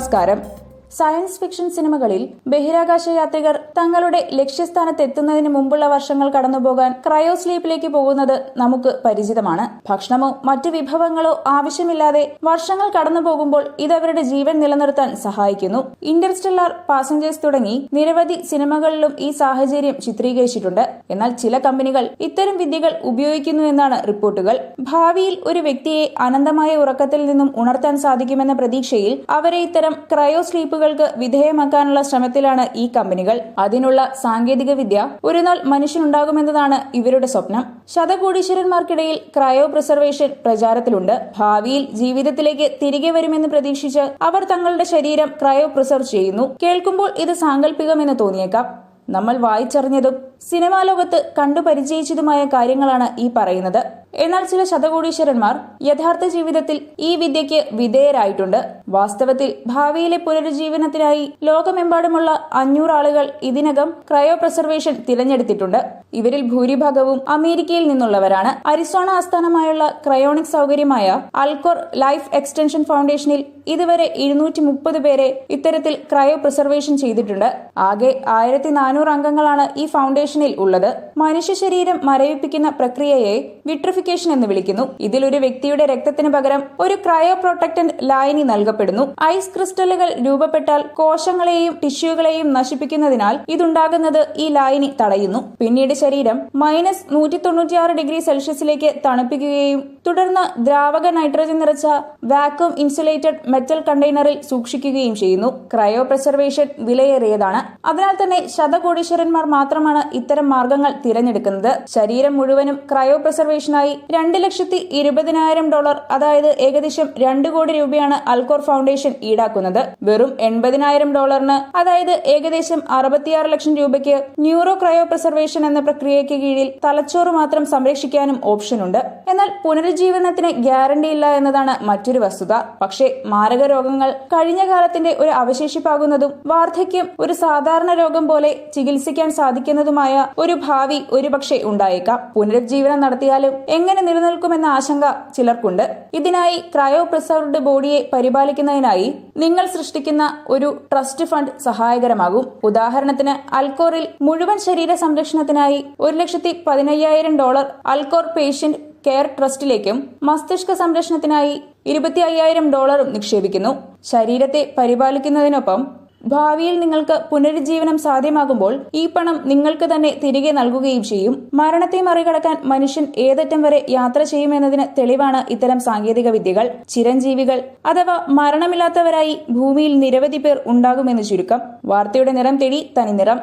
നമസ്കാരം. Science fiction സിനിമകളിൽ ബഹിരാകാശ യാത്രികർ തങ്ങളുടെ ലക്ഷ്യസ്ഥാനത്ത് എത്തുന്നതിന് മുമ്പുള്ള വർഷങ്ങൾ കടന്നുപോകാൻ ക്രയോസ്ലീപ്പിലേക്ക് പോകുന്നത് നമുക്ക് പരിചിതമാണ്. ഭക്ഷണമോ മറ്റു വിഭവങ്ങളോ ആവശ്യമില്ലാതെ വർഷങ്ങൾ കടന്നുപോകുമ്പോൾ ഇത് അവരുടെ ജീവൻ നിലനിർത്താൻ സഹായിക്കുന്നു. ഇന്റർസ്റ്റെല്ലാർ പാസഞ്ചേഴ്സ് തുടങ്ങി നിരവധി സിനിമകളിലും ഈ സാഹചര്യം ചിത്രീകരിച്ചിട്ടുണ്ട്. എന്നാൽ ചില കമ്പനികൾ ഇത്തരം വിദ്യകൾ ഉപയോഗിക്കുന്നു എന്നാണ് റിപ്പോർട്ടുകൾ. ഭാവിയിൽ ഒരു വ്യക്തിയെ അനന്തമായ ഉറക്കത്തിൽ നിന്നും ഉണർത്താൻ സാധിക്കുമെന്ന പ്രതീക്ഷയിൽ അവരെ ഇത്തരം ക്രയോ സ്ലീപ്പുകൾക്ക് വിധേയമാക്കാനുള്ള ശ്രമത്തിലാണ് ഈ കമ്പനികൾ. അതിനുള്ള സാങ്കേതിക വിദ്യ ഒരുനാൾ മനുഷ്യനുണ്ടാകുമെന്നതാണ് ഇവരുടെ സ്വപ്നം. ശതകോടീശ്വരന്മാർക്കിടയിൽ ക്രയോ പ്രിസർവേഷൻ പ്രചാരത്തിലുണ്ട്. ഭാവിയിൽ ജീവിതത്തിലേക്ക് തിരികെ വരുമെന്ന് പ്രതീക്ഷിച്ച് അവർ തങ്ങളുടെ ശരീരം ക്രയോ പ്രിസർവ് ചെയ്യുന്നു. കേൾക്കുമ്പോൾ ഇത് സാങ്കല്പികമെന്ന് തോന്നിയേക്കാം. നമ്മൾ വായിച്ചറിഞ്ഞതും സിനിമാ ലോകത്ത് കണ്ടു പരിചയിച്ചതുമായ കാര്യങ്ങളാണ് ഈ പറയുന്നത്. എന്നാൽ ചില ശതകോടീശ്വരന്മാർ യഥാർത്ഥ ജീവിതത്തിൽ ഈ വിദ്യയ്ക്ക് വിധേയരായിട്ടുണ്ട്. വാസ്തവത്തിൽ ഭാവിയിലെ പുനരുജ്ജീവനത്തിനായി ലോകമെമ്പാടുമുള്ള അഞ്ഞൂറ് ആളുകൾ ഇതിനകം ക്രയോ പ്രിസർവേഷൻ തിരഞ്ഞെടുത്തിട്ടുണ്ട്. ഇവരിൽ ഭൂരിഭാഗവും അമേരിക്കയിൽ നിന്നുള്ളവരാണ്. അരിസോണ ആസ്ഥാനമായുള്ള ക്രയോണിക് സൗകര്യമായ അൽക്കോർ ലൈഫ് എക്സ്റ്റൻഷൻ ഫൗണ്ടേഷനിൽ ഇതുവരെ ഇരുന്നൂറ്റി മുപ്പത് പേരെ ഇത്തരത്തിൽ ക്രയോ പ്രിസർവേഷൻ ചെയ്തിട്ടുണ്ട്. ആകെ ആയിരത്തി നാനൂറ് അംഗങ്ങളാണ് ഈ ഫൗണ്ടേഷനിൽ ഉള്ളത്. മനുഷ്യ ശരീരം മരവിപ്പിക്കുന്ന പ്രക്രിയയെ വിട്രിഫിക്കേഷൻ എന്ന് വിളിക്കുന്നു. ഇതിൽ ഒരു വ്യക്തിയുടെ രക്തത്തിന് പകരം ഒരു ക്രയോ പ്രൊട്ടക്ടന്റ് ലായനി നൽകപ്പെടുന്നു. ഐസ് ക്രിസ്റ്റലുകൾ രൂപപ്പെട്ടാൽ കോശങ്ങളെയും ടിഷ്യൂകളെയും നശിപ്പിക്കുന്നതിനാൽ ഇതുണ്ടാകുന്നത് ഈ ലായനി തടയുന്നു. പിന്നീട് ശരീരം മൈനസ് നൂറ്റി തൊണ്ണൂറ്റിയാറ് ഡിഗ്രി സെൽഷ്യസിലേക്ക് തണുപ്പിക്കുകയും തുടർന്ന് ദ്രാവക നൈട്രജൻ നിറച്ച വാക്വം ഇൻസുലേറ്റഡ് മെറ്റൽ കണ്ടെയ്നറിൽ സൂക്ഷിക്കുകയും ചെയ്യുന്നു. ക്രയോ പ്രിസർവേഷൻ വിലയേറിയതാണ്. അതിനാൽ തന്നെ ശതകോടീശ്വരന്മാർ മാത്രമാണ് ഇത്തരം മാർഗങ്ങൾ തിരഞ്ഞെടുക്കുന്നത്. ശരീരം മുഴുവനും ക്രയോ പ്രിസർവേഷനായി രണ്ട് ലക്ഷത്തി ഇരുപതിനായിരം ഡോളർ അതായത് ഏകദേശം രണ്ട് കോടി രൂപയാണ് അൽക്കോർ ഫൗണ്ടേഷൻ ഈടാക്കുന്നത്. വെറും എൺപതിനായിരം ഡോളറിന് അതായത് ഏകദേശം അറുപത്തിയാറ് ലക്ഷം രൂപയ്ക്ക് ന്യൂറോ ക്രയോ പ്രിസർവേഷൻ എന്ന പ്രക്രിയയ്ക്ക് കീഴിൽ തലച്ചോറ് മാത്രം സംരക്ഷിക്കാനും ഓപ്ഷനുണ്ട് എന്നാൽ പുനരുജ്ജീവനത്തിന് ഗ്യാരണ്ടി ഇല്ല എന്നതാണ് മറ്റൊരു വസ്തുത. പക്ഷേ മാരക രോഗങ്ങൾ കഴിഞ്ഞ കാലത്തിന്റെ ഒരു അവശേഷിപ്പാകുന്നതും വാർദ്ധക്യം ഒരു സാധാരണ രോഗം പോലെ ചികിത്സിക്കാൻ സാധിക്കുന്നതുമായ ഒരു ഭാവി ഒരുപക്ഷെ ഉണ്ടായേക്കാം. പുനരുജ്ജീവനം നടത്തിയാലും എങ്ങനെ നിലനിൽക്കുമെന്ന ആശങ്ക ചിലർക്കുണ്ട്. ഇതിനായി ക്രയോ പ്രിസർവ്ഡ് ബോഡിയെ പരിപാലിക്കുന്നതിനായി നിങ്ങൾ സൃഷ്ടിക്കുന്ന ഒരു ട്രസ്റ്റ് ഫണ്ട് സഹായകരമാകും. ഉദാഹരണത്തിന് അൽക്കോറിൽ മുഴുവൻ ശരീര സംരക്ഷണത്തിനായി ഒരു ലക്ഷത്തി പതിനയ്യായിരം ഡോളർ അൽക്കോർ പേഷ്യന്റ് കെയർ ട്രസ്റ്റിലേക്കും മസ്തിഷ്ക സംരക്ഷണത്തിനായി ഇരുപത്തി അയ്യായിരം ഡോളറും നിക്ഷേപിക്കുന്നു. ശരീരത്തെ പരിപാലിക്കുന്നതിനൊപ്പം ഭാവിയിൽ നിങ്ങൾക്ക് പുനരുജ്ജീവനം സാധ്യമാകുമ്പോൾ ഈ പണം നിങ്ങൾക്ക് തന്നെ തിരികെ നൽകുകയും ചെയ്യും. മരണത്തെ മറികടക്കാൻ മനുഷ്യൻ ഏതറ്റം വരെ യാത്ര ചെയ്യുമെന്നതിന് തെളിവാണ് ഇത്തരം സാങ്കേതിക വിദ്യകൾ ചിരഞ്ജീവികൾ അഥവാ മരണമില്ലാത്തവരായി ഭൂമിയിൽ നിരവധി പേർ ഉണ്ടാകുമെന്ന് ചുരുക്കം. വാർത്തയുടെ നിറം തേടി തനി നിറം